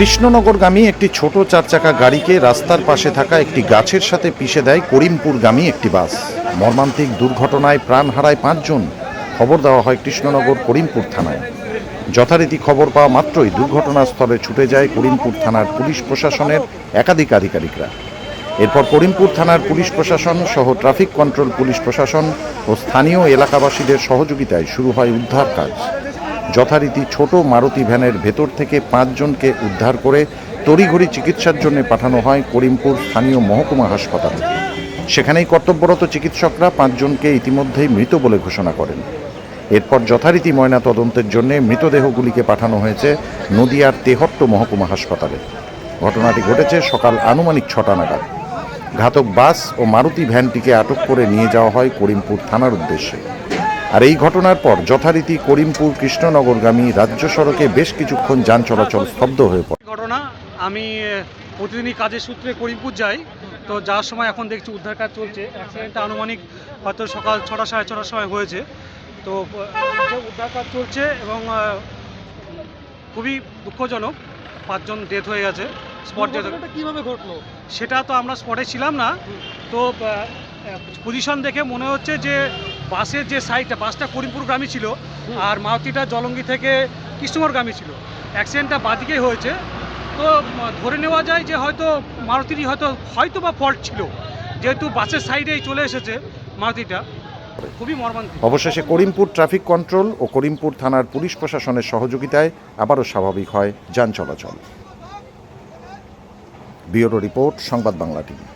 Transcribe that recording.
কৃষ্ণনগরগামী একটি ছোট চারচাকা গাড়িকে রাস্তার পাশে থাকা একটি গাছের সাথে পিষে দেয় করিমপুরগামী একটি বাস। মর্মান্তিক দুর্ঘটনায় প্রাণ হারায় পাঁচজন। খবর দেওয়া হয় কৃষ্ণনগর করিমপুর থানায়। যথারীতি খবর পাওয়া মাত্রই দুর্ঘটনাস্থলে ছুটে যায় করিমপুর থানার পুলিশ প্রশাসনের একাধিক আধিকারিকরা। এরপর করিমপুর থানার পুলিশ প্রশাসন সহ ট্রাফিক কন্ট্রোল পুলিশ প্রশাসন ও স্থানীয় এলাকাবাসীদের সহযোগিতায় শুরু হয় উদ্ধার কাজ। যথারীতি ছোট মারুতি ভ্যানের ভেতর থেকে পাঁচজনকে উদ্ধার করে তড়িঘড়ি চিকিৎসার জন্য পাঠানো হয় করিমপুর স্থানীয় মহকুমা হাসপাতালে। সেখানেই কর্তব্যরত চিকিৎসকরা পাঁচজনকে ইতিমধ্যেই মৃত বলে ঘোষণা করেন। এরপর যথারীতি ময়না তদন্তের জন্য মৃতদেহগুলিকে পাঠানো হয়েছে নদিয়ার তেহট্ট মহকুমা হাসপাতালে। ঘটনাটি ঘটেছে সকাল আনুমানিক ছটা নাগাদ। ঘাতক বাস ও মারুতি ভ্যানটিকে আটক করে নিয়ে যাওয়া হয় করিমপুর থানার উদ্দেশ্যে। আর এই ঘটনার পর যথারীতি করিমপুর কৃষ্ণনগরগামী রাজ্য সড়কে বেশ কিছুক্ষণ যান চলাচল স্তব্ধ হয়ে পড়ে। ঘটনা আমি প্রতিদিনই কাজের সূত্রে করিমপুর যাই তো যাওয়ার সময় এখন দেখছি উদ্ধার কাজ চলছে। অ্যাক্সিডেন্টটা আনুমানিক হয়তো সকাল ছটা সাড়ে ছটার সময় হয়েছে। তো উদ্ধার কাজ চলছে এবং খুবই দুঃখজনক পাঁচজন ডেথ হয়ে গেছে স্পট ডেথ কীভাবে ঘটলো? সেটা তো আমরা স্পটে ছিলাম না। তো পজিশন দেখে মনে হচ্ছে যে বাসের যে সাইডটা বাসটা করিমপুরগামী ছিল আর মারুতিটা জলঙ্গি থেকে কৃষ্ণগরগামী ছিল। অ্যাক্সিডেন্টটা বাদিকেই হয়েছে। তো ধরে নেওয়া যায় যে হয়তো মারুতিরই হয়তো হয়তো বা ফল্ট ছিল। যেহেতু বাসের সাইডেই চলে এসেছে মারুতিটা খুবই মর্মান্তিক। অবশেষে করিমপুর ট্রাফিক কন্ট্রোল ও করিমপুর থানার পুলিশ প্রশাসনের সহযোগিতায় আবারও স্বাভাবিক হয় যান চলাচল। ব্যুরো রিপোর্ট সংবাদ বাংলা টিভি।